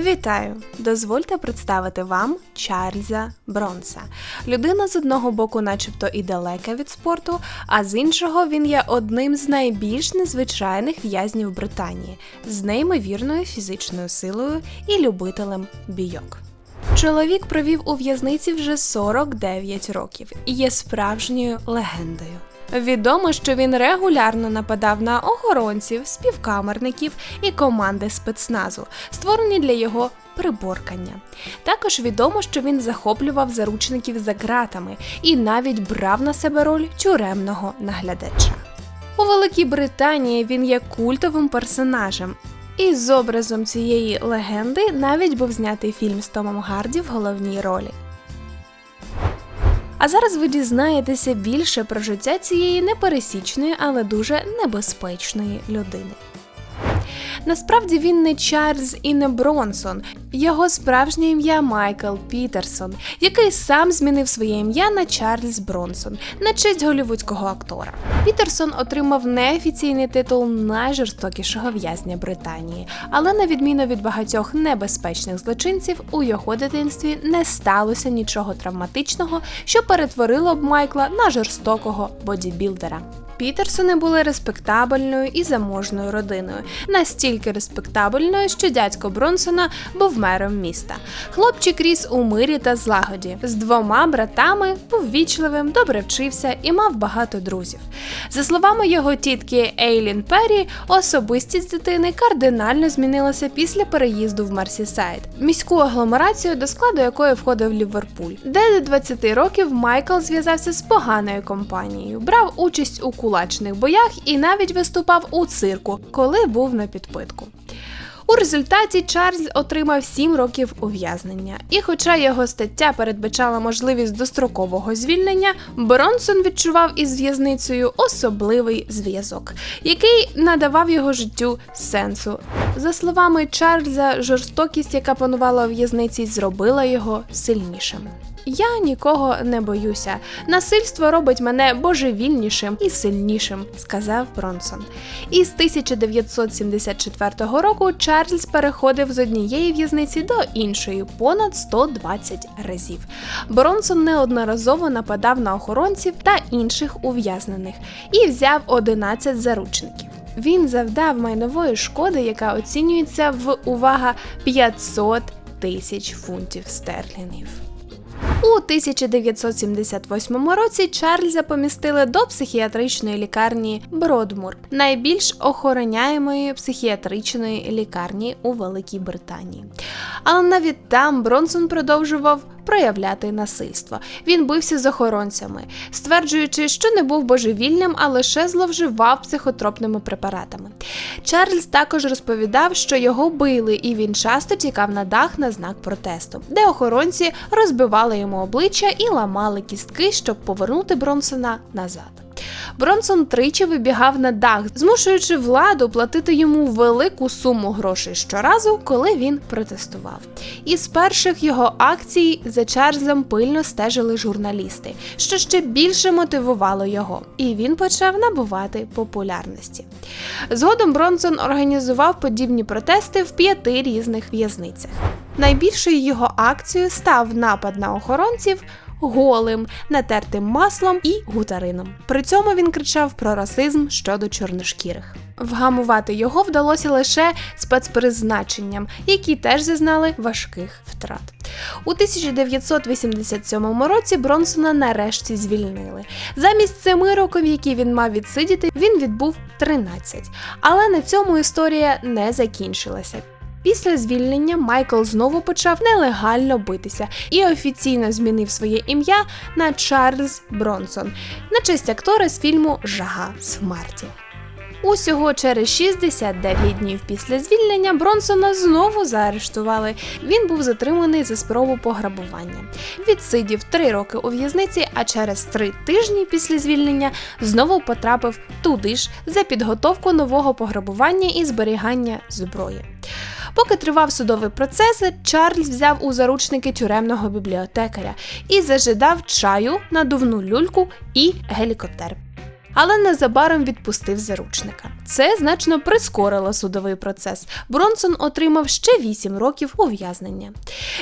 Вітаю! Дозвольте представити вам Чарльза Бронса. Людина з одного боку, начебто, і далека від спорту, а з іншого він є одним з найбільш незвичайних в'язнів Британії з неймовірною фізичною силою і любителем бійок. Чоловік провів у в'язниці вже 49 років і є справжньою легендою. Відомо, що він регулярно нападав на охоронців, співкамерників і команди спецназу, створені для його приборкання. Також відомо, що він захоплював заручників за ґратами і навіть брав на себе роль тюремного наглядача. У Великій Британії він є культовим персонажем. І з образом цієї легенди навіть був знятий фільм з Томом Гарді в головній ролі. А зараз ви дізнаєтеся більше про життя цієї непересічної, але дуже небезпечної людини. Насправді він не Чарльз і не Бронсон. Його справжнє ім'я Майкл Пітерсон, який сам змінив своє ім'я на Чарльз Бронсон на честь голівудського актора. Пітерсон отримав неофіційний титул найжорстокішого в'язня Британії, але на відміну від багатьох небезпечних злочинців, у його дитинстві не сталося нічого травматичного, що перетворило б Майкла на жорстокого бодібілдера. Пітерсони були респектабельною і заможною родиною, настільки респектабельною, що дядько Бронсона був мером міста. Хлопчик ріс у мирі та злагоді. З двома братами був вічливим, добре вчився і мав багато друзів. За словами його тітки Ейлін Перрі, особистість дитини кардинально змінилася після переїзду в Мерсісайд, міську агломерацію, до складу якої входив Ліверпуль, де до 20 років Майкл зв'язався з поганою компанією, брав участь у кулачних боях і навіть виступав у цирку, коли був на підпитку. У результаті Чарльз отримав 7 років ув'язнення, і хоча його стаття передбачала можливість дострокового звільнення, Бронсон відчував із в'язницею особливий зв'язок, який надавав його життю сенсу. За словами Чарльза, жорстокість, яка панувала у в'язниці, зробила його сильнішим. Я нікого не боюся. Насильство робить мене божевільнішим і сильнішим, сказав Бронсон. І з 1974 року Чарльз переходив з однієї в'язниці до іншої понад 120 разів. Бронсон неодноразово нападав на охоронців та інших ув'язнених і взяв 11 заручників. Він завдав майнової шкоди, яка оцінюється в увага 500 тисяч фунтів стерлінгів. У 1978 році Чарльза помістили до психіатричної лікарні Бродмур, найбільш охороняємої психіатричної лікарні у Великій Британії. Але навіть там Бронсон продовжував проявляти насильство. Він бився з охоронцями, стверджуючи, що не був божевільним, а лише зловживав психотропними препаратами. Чарльз також розповідав, що його били, і він часто тікав на дах на знак протесту, де охоронці розбивали йому обличчя і ламали кістки, щоб повернути Бронсона назад. Бронсон тричі вибігав на дах, змушуючи владу платити йому велику суму грошей щоразу, коли він протестував. Із перших його акцій за Чарльзом пильно стежили журналісти, що ще більше мотивувало його, і він почав набувати популярності. Згодом Бронсон організував подібні протести в п'яти різних в'язницях. Найбільшою його акцією став напад на охоронців голим, натертим маслом і гутарином. При цьому він кричав про расизм щодо чорношкірих. Вгамувати його вдалося лише спецпризначенням, які теж зазнали важких втрат. У 1987 році Бронсона нарешті звільнили. Замість семи років, які він мав відсидіти, він відбув 13. Але на цьому історія не закінчилася. Після звільнення Майкл знову почав нелегально битися і офіційно змінив своє ім'я на Чарльз Бронсон на честь актора з фільму Жага смерті. Усього через 69 днів після звільнення Бронсона знову заарештували. Він був затриманий за спробу пограбування. Відсидів три роки у в'язниці, а через три тижні після звільнення знову потрапив туди ж за підготовку нового пограбування і зберігання зброї. Поки тривав судовий процес, Чарльз взяв у заручники тюремного бібліотекаря і зажидав чаю, надувну люльку і гелікоптер. Але незабаром відпустив заручника. Це значно прискорило судовий процес. Бронсон отримав ще 8 років ув'язнення.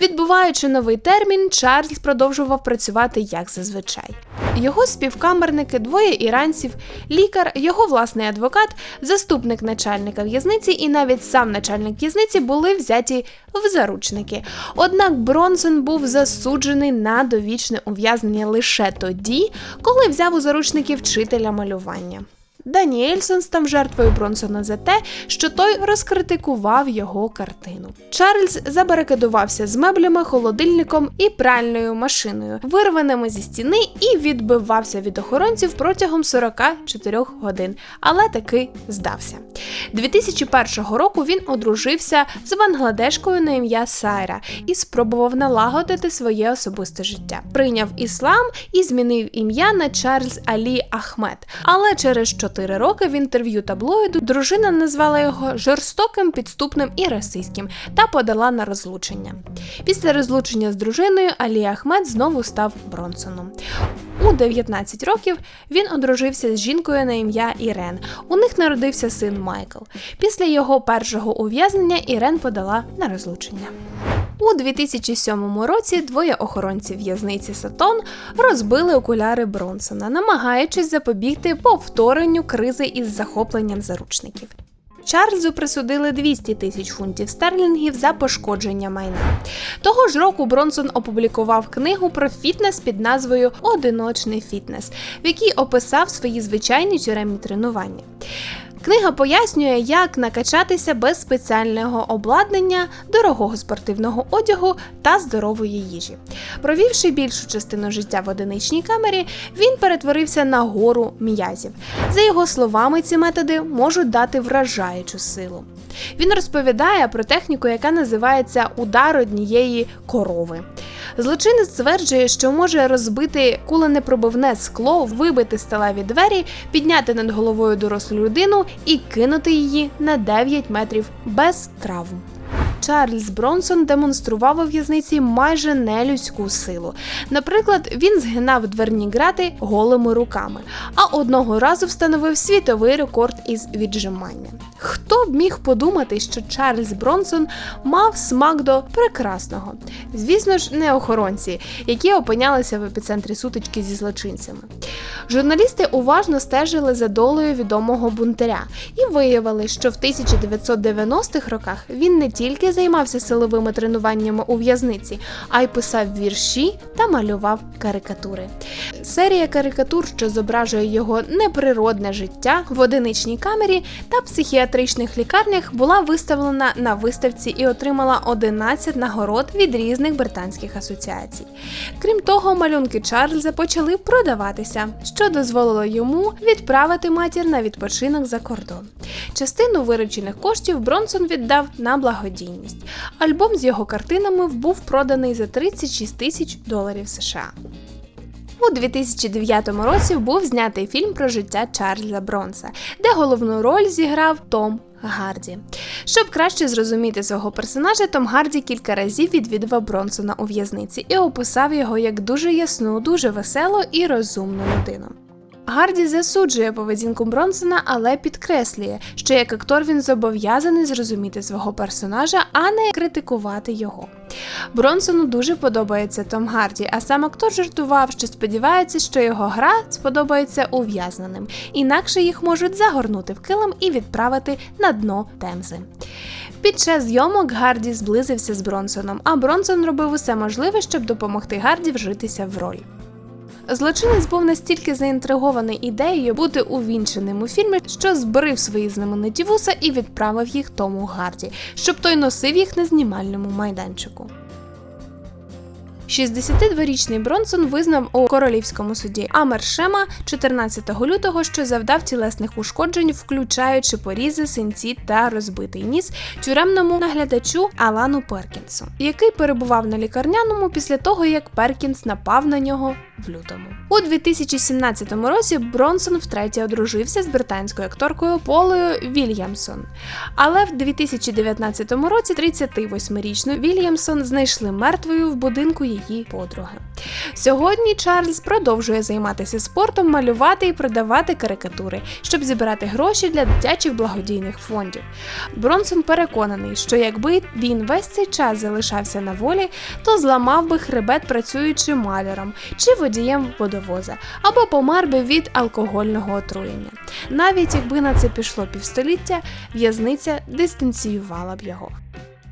Відбуваючи новий термін, Чарльз продовжував працювати як зазвичай. Його співкамерники, двоє іранців, лікар, його власний адвокат, заступник начальника в'язниці і навіть сам начальник в'язниці були взяті в заручники. Однак Бронсон був засуджений на довічне ув'язнення лише тоді, коли взяв у заручники вчителя малювання. Даніельсон став жертвою Бронсона за те, що той розкритикував його картину. Чарльз забарикадувався з меблями, холодильником і пральною машиною, вирваними зі стіни, і відбивався від охоронців протягом 44 годин, але таки здався. 2001 року він одружився з бангладешкою на ім'я Сайра і спробував налагодити своє особисте життя. Прийняв іслам і змінив ім'я на Чарльз Алі Ахмед. Але через 4 роки в інтерв'ю таблоїду дружина назвала його жорстоким, підступним і расистським та подала на розлучення. Після розлучення з дружиною Алі Ахмед знову став Бронсоном. У 19 років він одружився з жінкою на ім'я Ірен. У них народився син Майкл. Після його першого ув'язнення Ірен подала на розлучення. У 2007 році двоє охоронців в'язниці Сатон розбили окуляри Бронсона, намагаючись запобігти повторенню кризи із захопленням заручників. Чарльзу присудили 200 тисяч фунтів стерлінгів за пошкодження майна. Того ж року Бронсон опублікував книгу про фітнес під назвою Одиночний фітнес, в якій описав свої звичайні тюремні тренування. Книга пояснює, як накачатися без спеціального обладнання, дорогого спортивного одягу та здорової їжі. Провівши більшу частину життя в одиничній камері, він перетворився на гору м'язів. За його словами, ці методи можуть дати вражаючу силу. Він розповідає про техніку, яка називається удар однієї корови. Злочинець стверджує, що може розбити куленепробивне скло, вибити сталеві двері, підняти над головою дорослу людину і кинути її на 9 метрів без травм. Чарльз Бронсон демонстрував у в'язниці майже нелюдську силу. Наприклад, він згинав дверні грати голими руками, а одного разу встановив світовий рекорд із віджимання. Хто б міг подумати, що Чарльз Бронсон мав смак до прекрасного? Звісно ж, не охоронці, які опинялися в епіцентрі сутички зі злочинцями. Журналісти уважно стежили за долею відомого бунтаря і виявили, що в 1990-х роках він не тільки займався силовими тренуваннями у в'язниці, а й писав вірші та малював карикатури. Серія карикатур, що зображує його неприродне життя в одиничній камері та психіатричних лікарнях, була виставлена на виставці і отримала 11 нагород від різних британських асоціацій. Крім того, малюнки Чарльза почали продаватися, що дозволило йому відправити матір на відпочинок за кордон. Частину виручених коштів Бронсон віддав на благодійність. Альбом з його картинами був проданий за 36 тисяч доларів США. У 2009 році був знятий фільм про життя Чарльза Бронса, де головну роль зіграв Том Гарді. Щоб краще зрозуміти свого персонажа, Том Гарді кілька разів відвідував Бронсона у в'язниці і описав його як дуже ясну, дуже веселу і розумну людину. Гарді засуджує поведінку Бронсона, але підкреслює, що як актор він зобов'язаний зрозуміти свого персонажа, а не критикувати його. Бронсону дуже подобається Том Гарді, а сам актор жартував, що сподівається, що його гра сподобається ув'язненим, інакше їх можуть загорнути в килим і відправити на дно Темзи. Під час зйомок Гарді зблизився з Бронсоном, а Бронсон робив усе можливе, щоб допомогти Гарді вжитися в роль. Злочинець був настільки заінтригований ідеєю бути увінченим у фільмі, що зберив свої знамениті вуса і відправив їх тому Гарді, щоб той носив їх на знімальному майданчику. 62-річний Бронсон визнав у королівському суді Амершема 14 лютого, що завдав тілесних ушкоджень, включаючи порізи, синці та розбитий ніс тюремному наглядачу Алану Перкінсу, який перебував на лікарняному після того, як Перкінс напав на нього в лютому. У 2017 році Бронсон втретє одружився з британською акторкою Полою Вільямсон. Але в 2019 році 38-річну Вільямсон знайшли мертвою в будинку її подруги. Сьогодні Чарльз продовжує займатися спортом, малювати і продавати карикатури, щоб зібрати гроші для дитячих благодійних фондів. Бронсон переконаний, що якби він весь цей час залишався на волі, то зламав би хребет працюючи маляром чи водієм водовоза, або помер би від алкогольного отруєння. Навіть якби на це пішло півстоліття, в'язниця дистанціювала б його.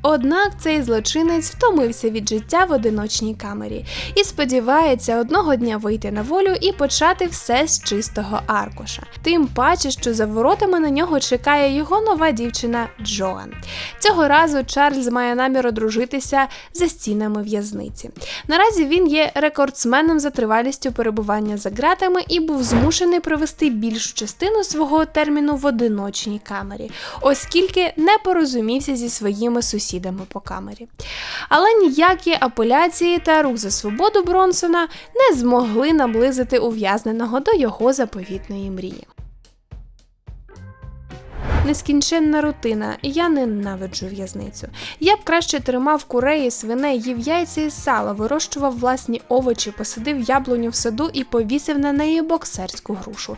Однак цей злочинець втомився від життя в одиночній камері і сподівається одного дня вийти на волю і почати все з чистого аркуша. Тим паче, що за воротами на нього чекає його нова дівчина Джоан. Цього разу Чарльз має намір одружитися за стінами в'язниці. Наразі він є рекордсменом за тривалістю перебування за ґратами і був змушений провести більшу частину свого терміну в одиночній камері, оскільки не порозумівся зі своїми сусідами по камері. Але ніякі апеляції та рух за свободу Бронсона не змогли наблизити ув'язненого до його заповітної мрії. Нескінченна рутина, я ненавиджу в'язницю. Я б краще тримав курей і свиней, їв яйця і сала, вирощував власні овочі, посадив яблуню в саду і повісив на неї боксерську грушу.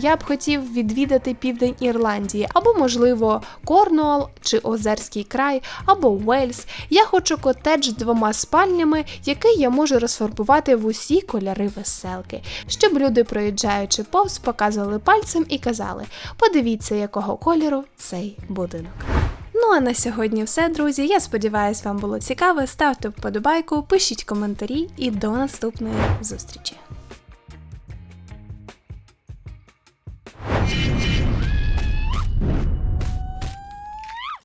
Я б хотів відвідати південь Ірландії, або, можливо, Корнуол чи Озерський край, або Уельс. Я хочу котедж з двома спальнями, який я можу розфарбувати в усі кольори веселки, щоб люди, проїжджаючи повз, показували пальцем і казали: подивіться, якого кольору цей будинок. Ну а на сьогодні все, друзі. Я сподіваюся, вам було цікаво. Ставте вподобайку, пишіть коментарі і до наступної зустрічі.